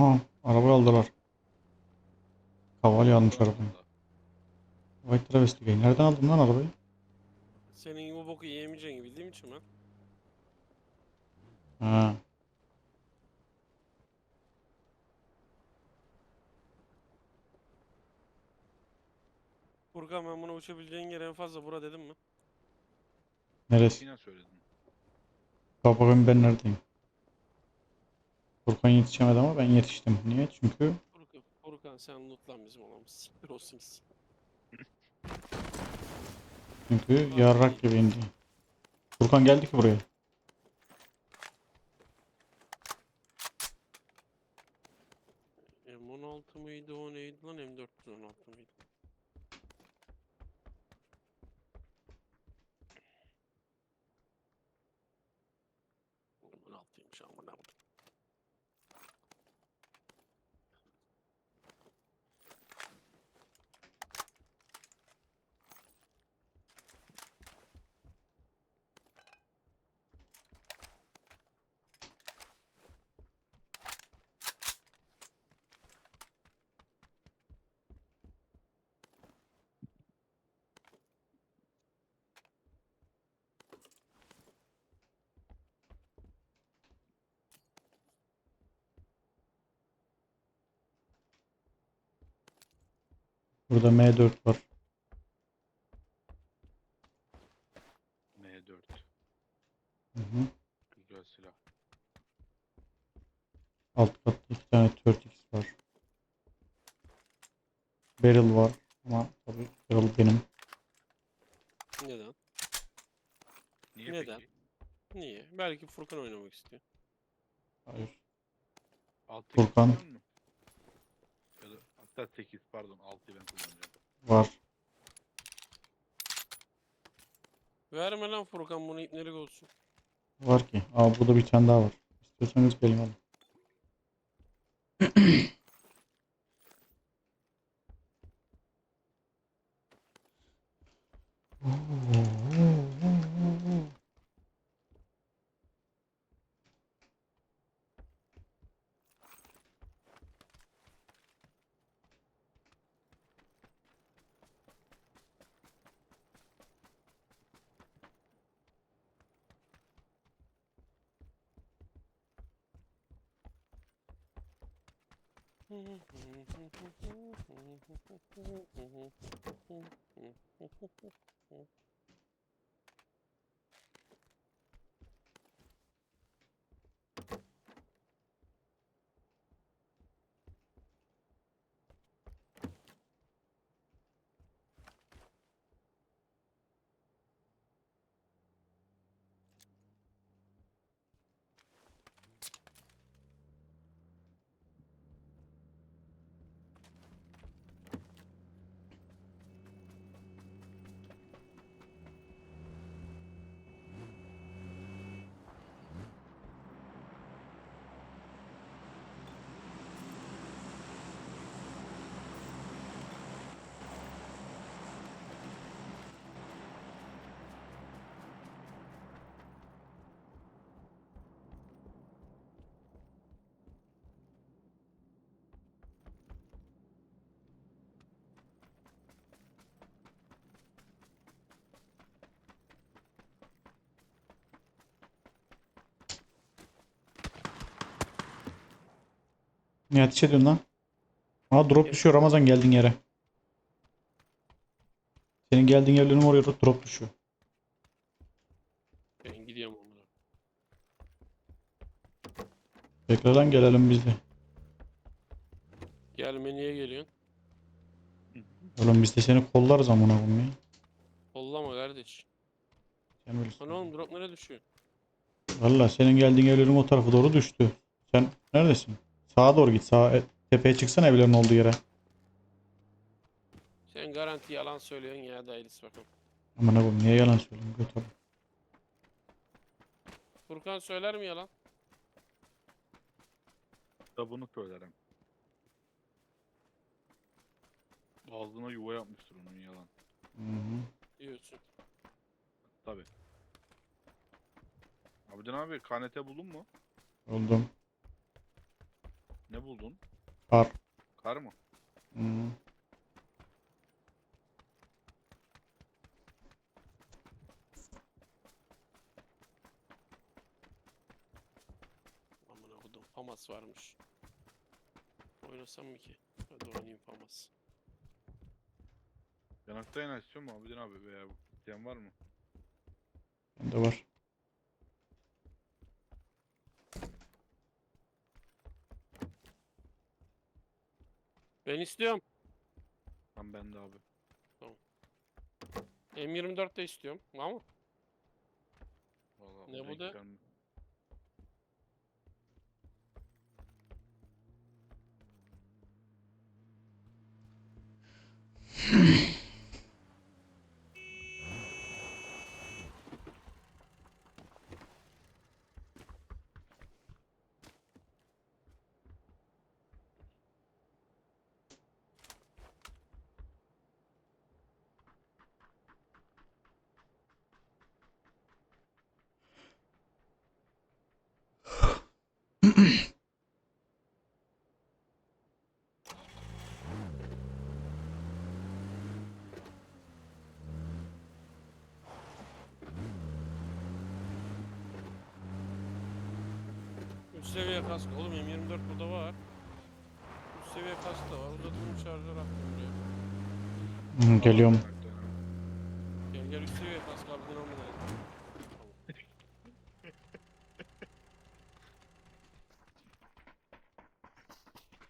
Ha, araba aldılar. Kaval almış arabayı. White Travesty Gay. Nereden aldın lan arabayı? Senin gibi boku yiyemeyeceğini bildiğim için ben. Ha. Furkan ben buna uçabileceğin yer en fazla bura dedim mi? Neresi? Yine söyledin. Bak bakayım ben neredeyim? Furkan yetişemedi ama ben yetiştim. Niye? Çünkü Furkan, Furkan sen lootlan bizim oğlum. Siktir olsun gitsin. çünkü yarrak gibi indi. Furkan geldi ki buraya. M16 mıydı o neydi lan M416 mıydı? M16'ymış amına koyayım. Burada M4 var. M4. Hı hı. Güzel silah. Alt katta iki tane 4x var. Barrel var. Ama tabii barrel benim. Neden? Niye Neden? peki? Niye? Belki Furkan oynamak istiyor. Hayır. 6 Furkan. da hatta 8 pardon 6'yı ben kullanacağım. Var. Verme lan Furkan bunu ipnelik olsun. Var ki. Aa burada bir tane daha var. İstiyorsanız gelin alın. Mm-hmm. Ne ateş ediyorsun lan? Aa drop düşüyor Ramazan geldiğin yere. Senin geldiğin yerlerin oraya drop düşüyor. Ben gidiyorum onlara. Lan gelelim biz de. Gelme niye geliyorsun? Oğlum biz de seni kollarız amına koyayım ya. Kollama kardeş. Sen bilirsin. Lan oğlum drop nereye düşüyor? Valla senin geldiğin evlerin o tarafa doğru düştü. Sen neredesin? Sağa doğru git. Sağa e, tepeye çıksana evlerin olduğu yere. Sen garanti yalan söylüyorsun ya dayılısı bakalım. Aman koyayım niye yalan söylüyorsun? Göt adam. Furkan söyler mi yalan? Da bunu söylerim. Ağzına yuva yapmıştır onun yalan. Hı hı. Diyorsun. Tabi. Abidin abi KNT buldun mu? Oldum. Ne Ne buldun? Kar. Kar mı? Hmm. Amına kodum Famas varmış. Oynasam mı ki? Hadi oynayayım Famas. Yanakta yana istiyor mu Abidin abi veya isteyen var mı? Bende var. Ben istiyorum. Tam bende abi. M24 de istiyorum. Var mı? Vallahi Ne bu da? gelme- Üst seviye kask. Oğlum M24 burada var. Üst seviye kask da var. Uzatılmış şarjör attım buraya. Geliyorum. Yanakta yana. Gel gel üst seviye kask harbiden almadan et. Tamam.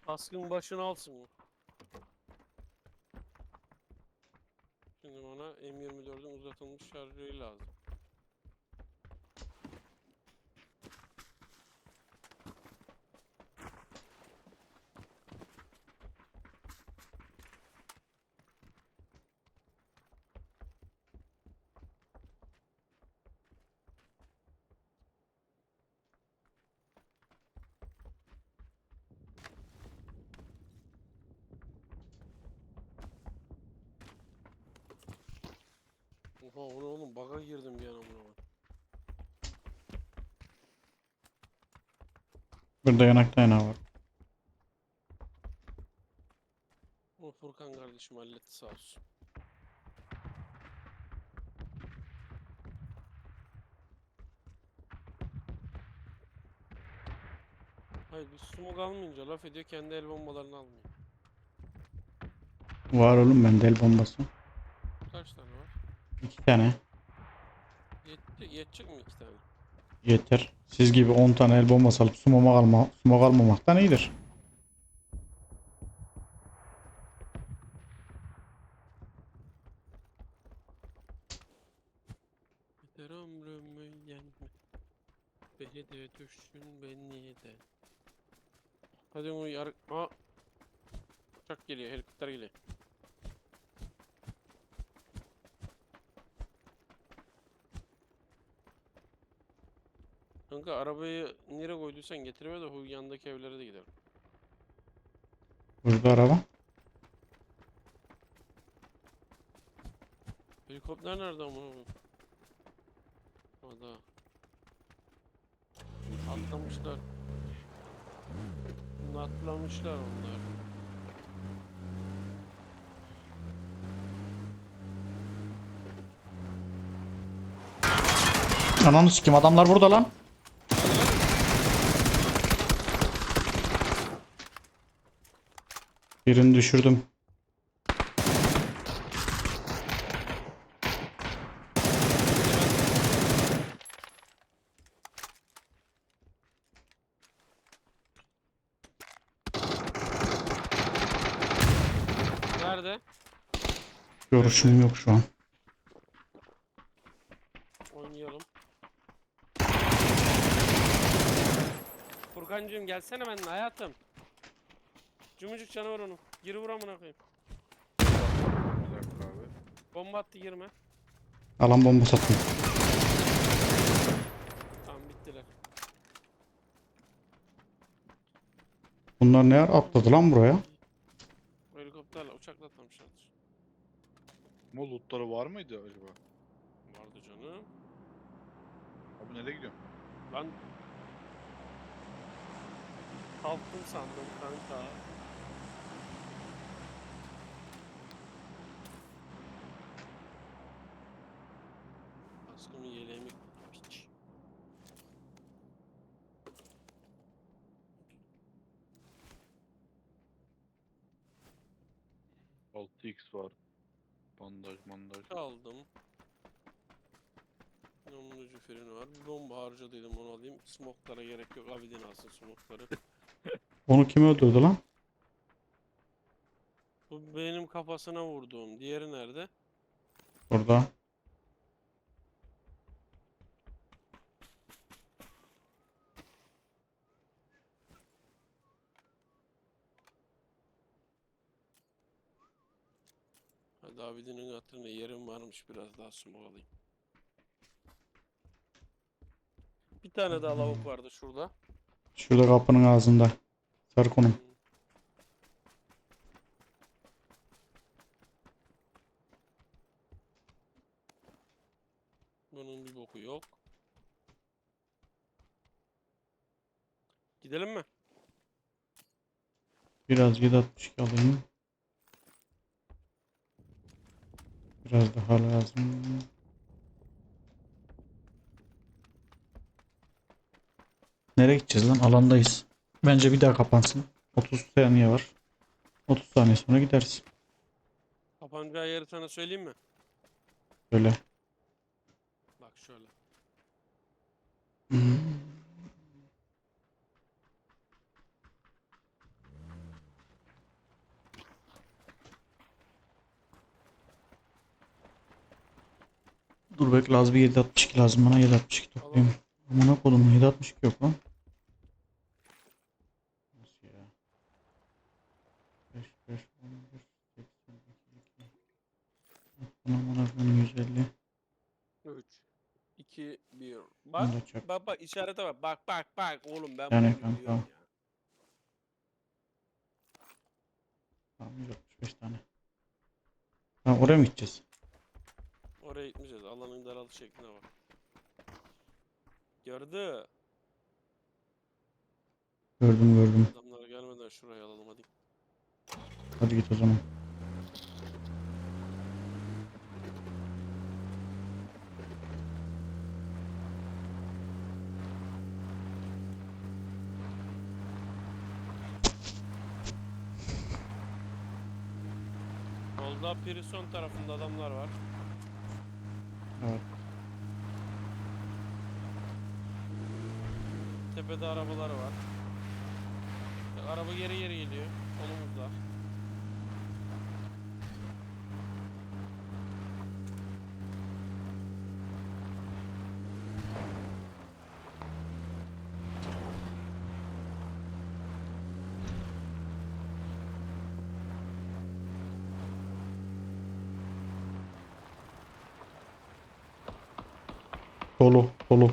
Kaskın başını alsın mı? Şimdi bana M24'ün uzatılmış şarjörü lazım. Baga girdim bir an amına. Burada yanakta yana var. O Furkan kardeşim halletti sağ olsun. Hayır biz smoke almayınca laf ediyor kendi el bombalarını almıyor. Var oğlum bende el bombası. Kaç tane var? İki tane. Yetecek mi iki tane? Yeter. Siz gibi 10 tane el bombası alıp sumoma kalma, sumok almamaktan iyidir. Yeter ömrümü yenme. Beni de düşün beni de. Hadi o yar... Aa! Uçak geliyor, helikopter geliyor. Kanka arabayı nereye koyduysan getiriver de o yandaki evlere de gidelim. Burada araba. Helikopter nerede ama? Ada. Atlamışlar. Atlamışlar onlar. Ananı sikim adamlar burada lan. Birini düşürdüm. Nerede? Görüşüm yok şu an. Oynayalım. Furkancığım gelsene benimle hayatım. Cumucuk canavar onu. Gir vur amına koyayım. Bir dakika abi. Bomba attı girme. Alan bombası attım. Tamam bittiler. Bunlar ne yer atladı lan buraya? Helikopterle uçakla atlamışlardır. Ama lootları var mıydı acaba? Vardı canım. Abi nereye gidiyorsun? Lan Kalktım sandım kanka. Kaskımı yeleğimi piç. Altı x var. Bandaj bandaj. Aldım. Namlucu freni var. Bir bomba harcadıydım onu alayım. Smoklara gerek yok. Abidin alsın smokları. Onu kim öldürdü lan? Bu benim kafasına vurduğum. Diğeri nerede? Burada. Abidin'in hatırına yerim varmış biraz daha smok alayım. Bir tane daha lavuk vardı şurada. Şurada kapının ağzında. Sarı konum. Hmm. Bunun bir boku yok. Gidelim mi? Biraz 762 alayım. Biraz daha lazım. Nereye gideceğiz lan? Alandayız. Bence bir daha kapansın. 30 saniye var. 30 saniye sonra gideriz. Kapanacağı yeri sana söyleyeyim mi? Böyle. Bak şöyle. Dur bekle az bir 762 lazım bana 762 toplayayım. Amına kodum 762 yok lan. Nasıl ya? 5 5 11 82 2 Amına kodum 150. 3 2 1 Bak bak bak işarete bak. Bak bak bak oğlum ben Yani kanka. ya. Tamam 165 tane. Ha oraya mı gideceğiz? Daralış şekline bak. Gördü. Gördüm gördüm. Adamlar gelmeden şurayı alalım hadi. Hadi git o zaman. Solda Prison tarafında adamlar var. Evet. Tepede arabaları var. Bak, Araba geri geri geliyor. Solumuzda. Dolu dolu.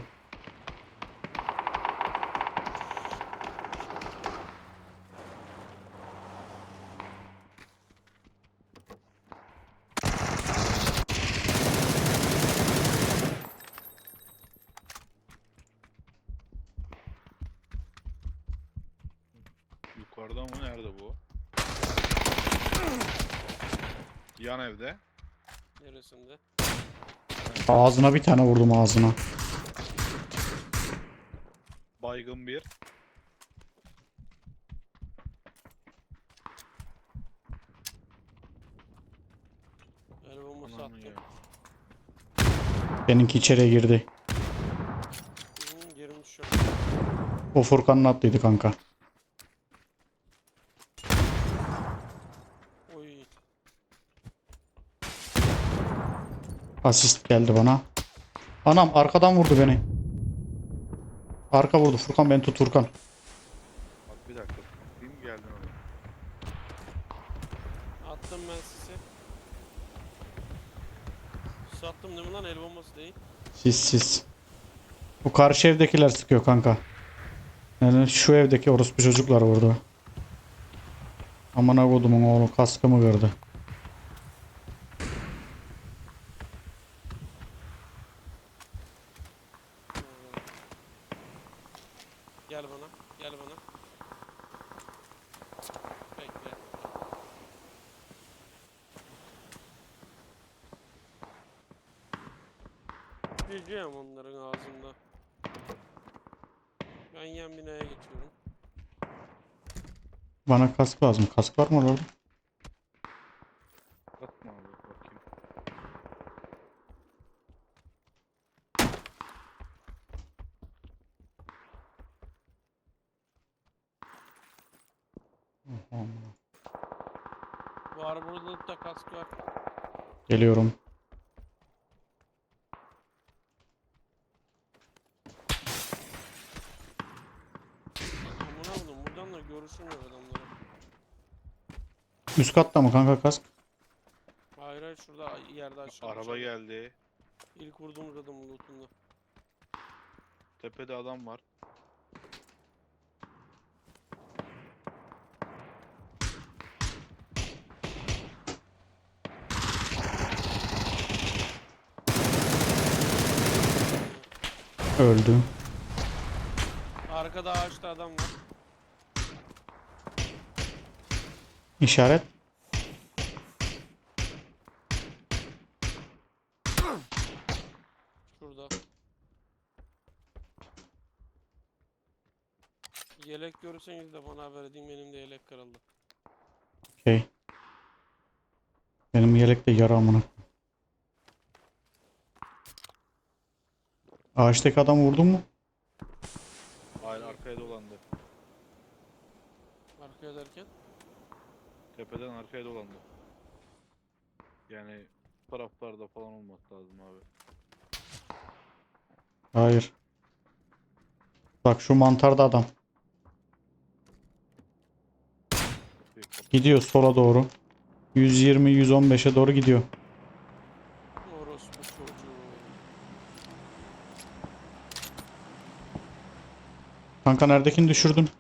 Yukarıda mı? Nerede bu? Yan evde. Neresinde? Ağzına bir tane vurdum ağzına. Baygın bir. El bombası Ananı ya. Benimki içeriye girdi. Hı, girmiş an. O Furkan'ın attıydı kanka. Oy. Asist geldi bana. Anam arkadan vurdu beni. Arka vurdu. Furkan beni tut Furkan. Bak bir dakika. Kim geldin oraya? Attım ben sizi. Sattım değil mi lan el bombası değil. Siz siz. Bu karşı evdekiler sıkıyor kanka. Yani şu evdeki orospu çocuklar vurdu. Amına kodumun oğlu kaskımı kırdı. Gel bana. Gel bana. Üfleyeceğim onların ağzında. Ben yan binaya geçiyorum. Bana kask lazım. Kask var mı orada? Bakma abi bakayım. Var burada da kask var. Geliyorum. Amına oğlum buradan da görüşülmüyor adamlara. Üst katta mı kanka kask? Hayır hayır şurada yerde aşağı. Araba aşağıda. geldi. İlk vurduğumuz adamın lootunda. Tepede adam var. Öldü. Arkada ağaçta adam var. İşaret. Şurada. Yelek görürseniz de bana haber edin benim de yelek kırıldı. Okey. Benim yelekte yara amına. Ağaçtaki adam vurdun mu? Hayır arkaya dolandı. Arkaya derken. Tepeden arkaya dolandı. Yani taraflarda falan olması lazım abi. Hayır. Bak şu mantarda adam. Gidiyor sola doğru. 120 115'e doğru gidiyor. Orospu çocuğu. Kanka neredekini düşürdün?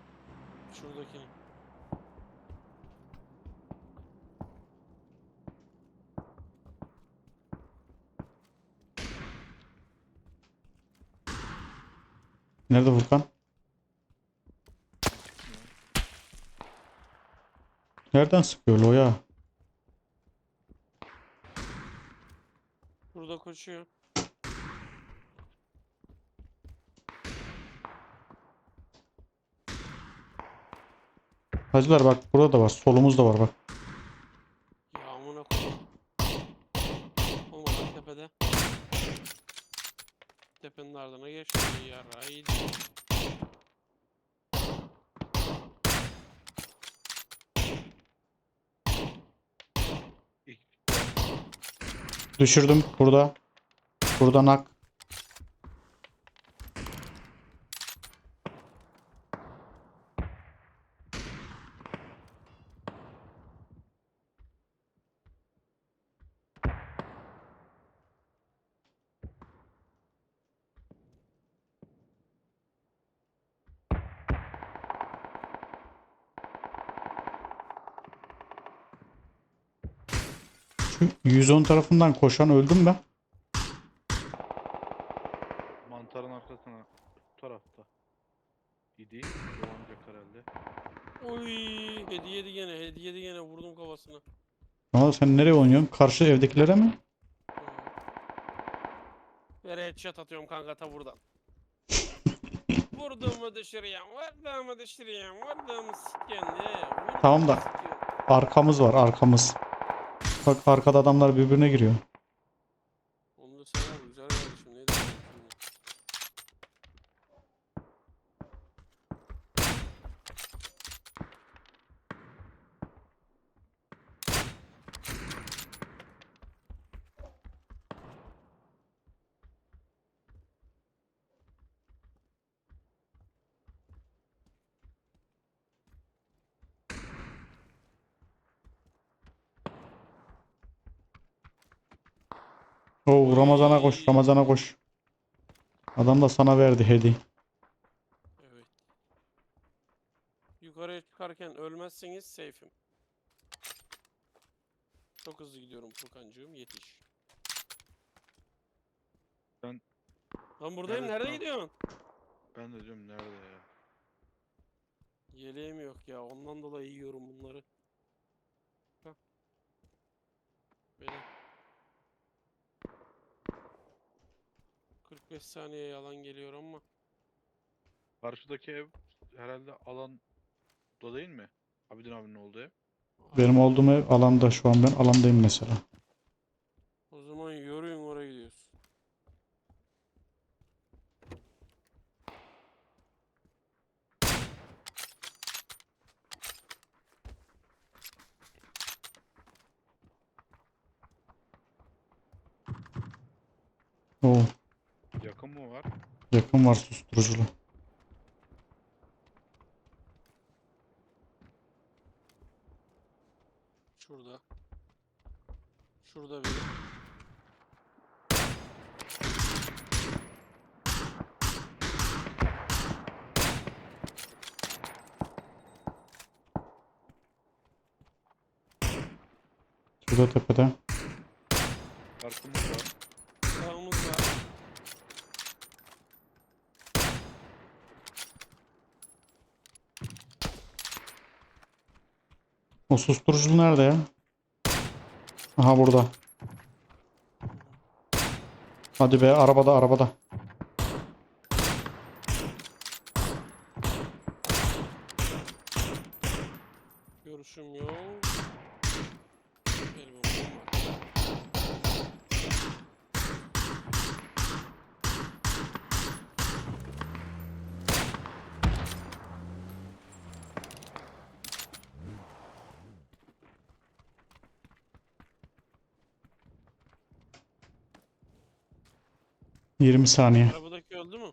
Nerede Furkan? Nereden sıkıyor Loya? Burada koşuyor. Hacılar bak burada da var. Solumuzda var bak. Ya amına koyayım. Olmadı tepede. Tepenin ardına geçti. İlk Düşürdüm burada. Burada nak. Şu 110 tarafından koşan öldüm ben. mantarın arkasına bu tarafta. İdi. Dolanacak herhalde. Oy hediye yedi gene hediye yedi gene vurdum kafasına. Ama sen nereye oynuyorsun? Karşı evdekilere mi? Ver headshot atıyorum kanka ta buradan. Vurduğumu düşürüyorum, vurduğumu düşürüyorum, vurduğumu diye. Tamam da-. Arkamız var arkamız. Bak arkada adamlar birbirine giriyor. Onu da sen al güzel kardeşim ne diyorsun şimdi? Oo Ramazan'a koş Ramazan'a koş. Adam da sana verdi hediye. Evet. Yukarıya çıkarken ölmezseniz safe'im. Çok hızlı gidiyorum Furkancığım yetiş. Ben- Lan buradayım nerede tamam. gidiyorsun? Ben de diyorum nerede ya? Yeleğim yok ya ondan dolayı yiyorum bunları. Hah. Benim. 45 saniye yalan geliyor ama. Karşıdaki ev herhalde alan da değil mi? Abidin abinin olduğu ev. Benim olduğum ev alanda şu an ben alandayım mesela. O zaman yürüyün oraya gidiyoruz. Oo, Yakın mı var? yakın var susturuculu. Şurada. Şurada biri. Şurada tepede. Arkamız var. Sağımız var. O susturuculu nerede ya? Aha burada. Hadi be arabada arabada. Görüşüm yok. El bombam var. Hı. 20 saniye. Arabadaki öldü mü?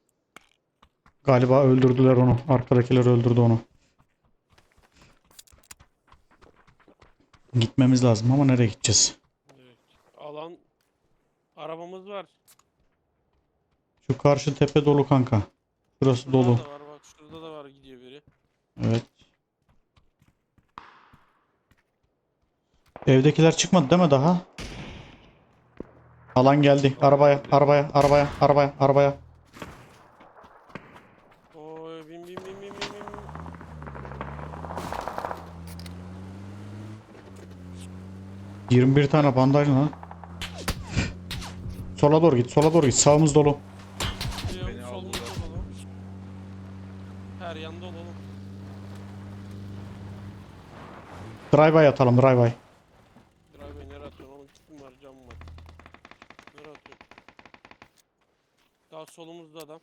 Galiba öldürdüler onu. Arkadakiler öldürdü onu. Gitmemiz lazım ama nereye gideceğiz? Evet. Alan arabamız var. Şu karşı tepe dolu kanka. Şurası Şurada dolu. da var bak şurada da var gidiyor biri. Evet. Evdekiler çıkmadı değil mi daha? Alan geldi. Arabaya, arabaya, arabaya, arabaya, arabaya. Oy bin bin bin bin bin bin. bin. Yirmi bir tane bandaj lan. Sola doğru git, sola doğru git. Sağımız dolu. Biliyorum, Beni solumuz aldılar. dolu. Her yanda dolu. Drive-by atalım, drive-by. Drive nereye atıyorsun oğlum? Kitim var, cam var. Nereye atıyorsun? Daha solumuzda adam.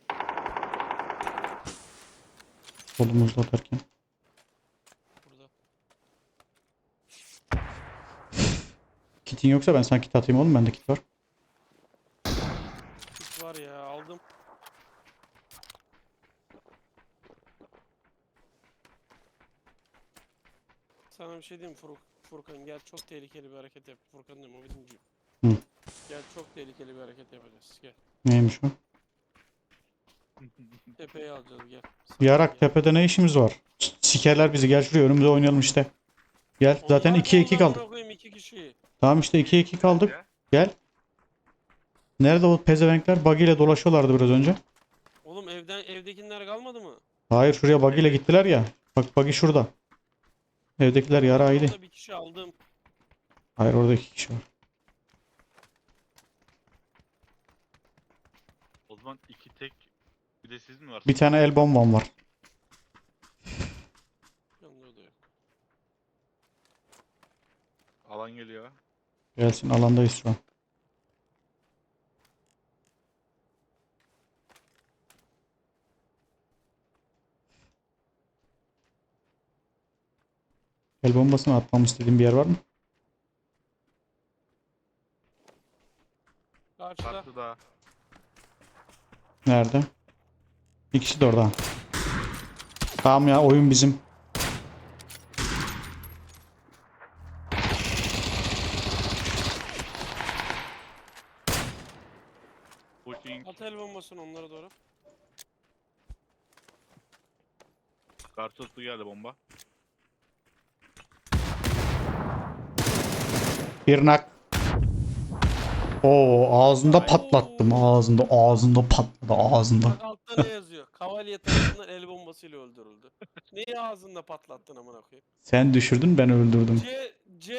Solumuzda derken. Burada. Kitin yoksa ben sana kit atayım oğlum. Bende kit var. Kit var ya aldım. Sana bir şey diyeyim mi Furk Furkan gel çok tehlikeli bir hareket yap. Furkan diyorum o bizim Hı. Gel çok tehlikeli bir hareket yapacağız. Gel. Neymiş o? Tepeyi alacağız gel. Yarak tepede ne işimiz var? Sikerler bizi. Gel şuraya önümüze oynayalım işte. Gel. Zaten Onlar 2'ye 2 da amına kaldık. koyayım iki kişi. Tamam işte 2'ye 2 kaldık. Gel. Nerede o pezevenkler? Buggy ile dolaşıyorlardı biraz önce. Oğlum evden evdekiler kalmadı mı? Hayır şuraya buggy ile gittiler ya. Bak buggy şurada. Evdekiler yara ayrı. Orada bir kişi aldım. Hayır orada iki kişi var. O zaman iki tek bir de siz mi var? Bir tane el bombam var. Yanında o da yok. Alan geliyor. Gelsin alandayız şu an. El bombasını atmamı istediğin bir yer var mı? Karşıda. Karşıda. Nerede? İkisi de orada. Tamam ya oyun bizim. Pushing. At el bombasını onlara doğru. Karşıda su geldi bomba. Bir nak. Oo ağzında patlattım ağzında ağzında patladı ağzında. Bak Kavalye tarafından el bombasıyla öldürüldü. Neyi ağzında patlattın amına koyayım? Sen düşürdün ben öldürdüm. C C